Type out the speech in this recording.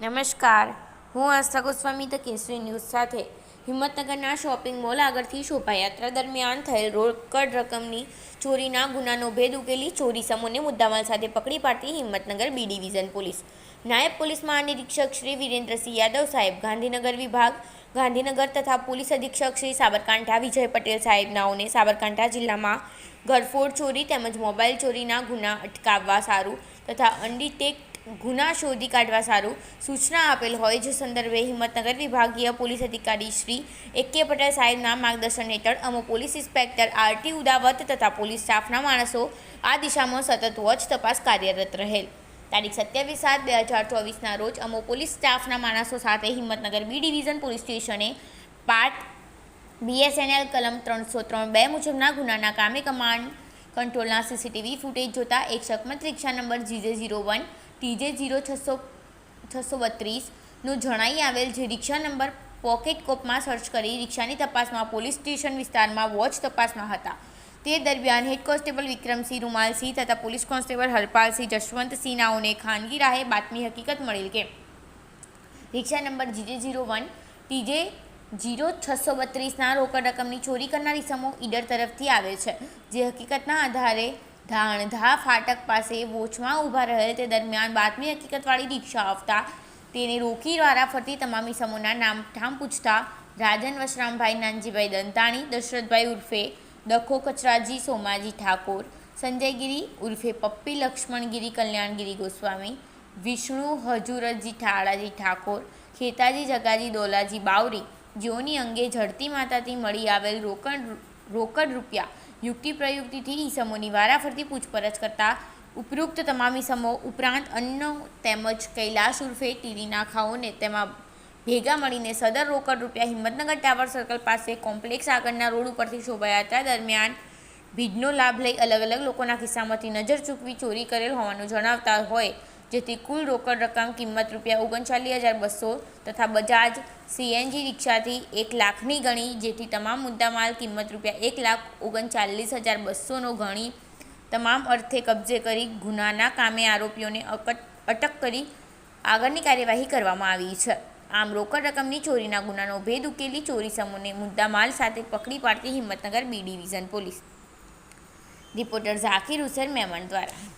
નમસ્કાર. હું આસ્થા Goswami the Kesari news સાથે. હિંમતનગરના શોપિંગ મોલ આગળથી શોભાયાત્રા દરમિયાન થયેલ રોકડ રકમની ચોરીના ગુનાનો ભેદ ઉકેલી ચોરી સમૂહને મુદ્દામાલ સાથે પકડી પાડતી હિંમતનગર બી ડિવિઝન પોલીસ. નાયબ પોલીસ મહાનિરીક્ષક શ્રી વિરેન્દ્રસિંહ યાદવ સાહેબ, ગાંધીનગર વિભાગ, ગાંધીનગર તથા પોલીસ અધિક્ષક શ્રી સાબરકાંઠા વિજય પટેલ સાહેબનાઓને સાબરકાંઠા જિલ્લામાં ઘરફોડ ચોરી તેમજ મોબાઈલ ચોરીના ગુના અટકાવવા સારું તથા અનડિટેક્ટ ગુના શોધી કાઢવા સારું સૂચના આપેલ હોય, જે સંદર્ભે હિંમતનગર વિભાગીય પોલીસ અધિકારી શ્રી એ કે પટેલ સાહેબના માર્ગદર્શન હેઠળ અમો પોલીસ ઇન્સ્પેક્ટર, આરટી ઉદાવત તથા પોલીસ સ્ટાફના માણસો આ દિશામાં સતત વોચ તપાસ કાર્યરત રહેલ. તારીખ સત્યાવીસ સાત બે હજાર ચોવીસના રોજ અમો પોલીસ સ્ટાફના માણસો સાથે હિંમતનગર બી ડિવિઝન પોલીસ સ્ટેશને પાર્ટ બીએસએનએલ કલમ ત્રણસો ત્રણ બે મુજબના ગુનાના કામે કમાન્ડ કંટ્રોલના સીસીટીવી ફૂટેજ જોતા એક શકમત રિક્ષા number GJ zero one TJ zero છસો છસો બત્રીસનું જણાઈ આવેલ જે રિક્ષા નંબર પોકેટ કોપમાં સર્ચ કરી રિક્ષાની તપાસમાં પોલીસ સ્ટેશન વિસ્તારમાં વોચ તપાસમાં હતા. તે દરમિયાન હેડ કોન્સ્ટેબલ વિક્રમસિંહ રૂમાલસિંહ તથા પોલીસ કોન્સ્ટેબલ હરપાલસિંહ જશવંતસિંહ નાઓને ખાનગી રાહે બાતમી હકીકત મળેલ કે રિક્ષા number GJ zero one, TJ zero છસો બત્રીસના રોકડ રકમની ચોરી કરનાર ઇસમો ઈડર તરફથી આવે છે. જે હકીકતના આધારે ધાણધા ફાટક પાસે વોચમાં ઊભા રહેલ તે દરમિયાન બાતમી હકીકતવાળી રિક્ષા આવતા તેને રોકી દ્વારા ફરતી તમામ ઇસમોના નામ ઠામ પૂછતા રાજન વશરામભાઈ નાનજીભાઈ દંતાણી, દશરથભાઈ ઉર્ફે દખો કચરાજી, સોમાજી ઠાકોર, સંજયગીરી ઉર્ફે પપ્પી લક્ષ્મણગીરી, કલ્યાણગીરી ગોસ્વામી, વિષ્ણુ હજુરજી ઠાળાજી ઠાકોર, ખેતાજી જગાજી દોલાજી બાવરી, જેઓની અંગે ઝડતી માતાથી મળી આવેલ રોકડ રોકડ રૂપિયા યુક્તિ પ્રયુક્તિથી ઈસમોની વારાફરતી પૂછપરછ કરતા ઉપરોક્ત તમામ ઈસમો ઉપરાંત અન્ય તેમજ કૈલાશ ઉર્ફે ટીરીના ખાઓને તેમાં ભેગા મળીને સદર રોકડ રૂપિયા હિંમતનગર ટાવર સર્કલ પાસે કોમ્પ્લેક્સ આગળના રોડ ઉપરથી શોભાયાત્રા દરમિયાન ભીડનો લાભ લઈ અલગ અલગ લોકોના ખિસ્સામાંથી નજર ચૂકવી ચોરી કરેલ હોવાનું જણાવતા હોય જેથી કુલ રોકડ રકમ કિંમત રૂપિયા ઓગણચાલીસ હજાર બસો તથા બજાજ સીએનજી રિક્ષાથી એક લાખની ગણી, જેથી તમામ મુદ્દામાલ કિંમત રૂપિયા એક લાખ ઓગણચાલીસ હજાર બસોનો ગણી. તમામ અર્થે કબજે કરી ગુનાના કામે આરોપીઓને અટક કરી આગળની કાર્યવાહી કરવામાં આવી છે. આમ રોકડ રકમની ચોરીના ગુનાનો ભેદ ઉકેલી ચોરી સમૂહને મુદ્દામાલ સાથે પકડી પાડતી Himmatnagar B division police. Reporter Zakir Hussain Memon દ્વારા.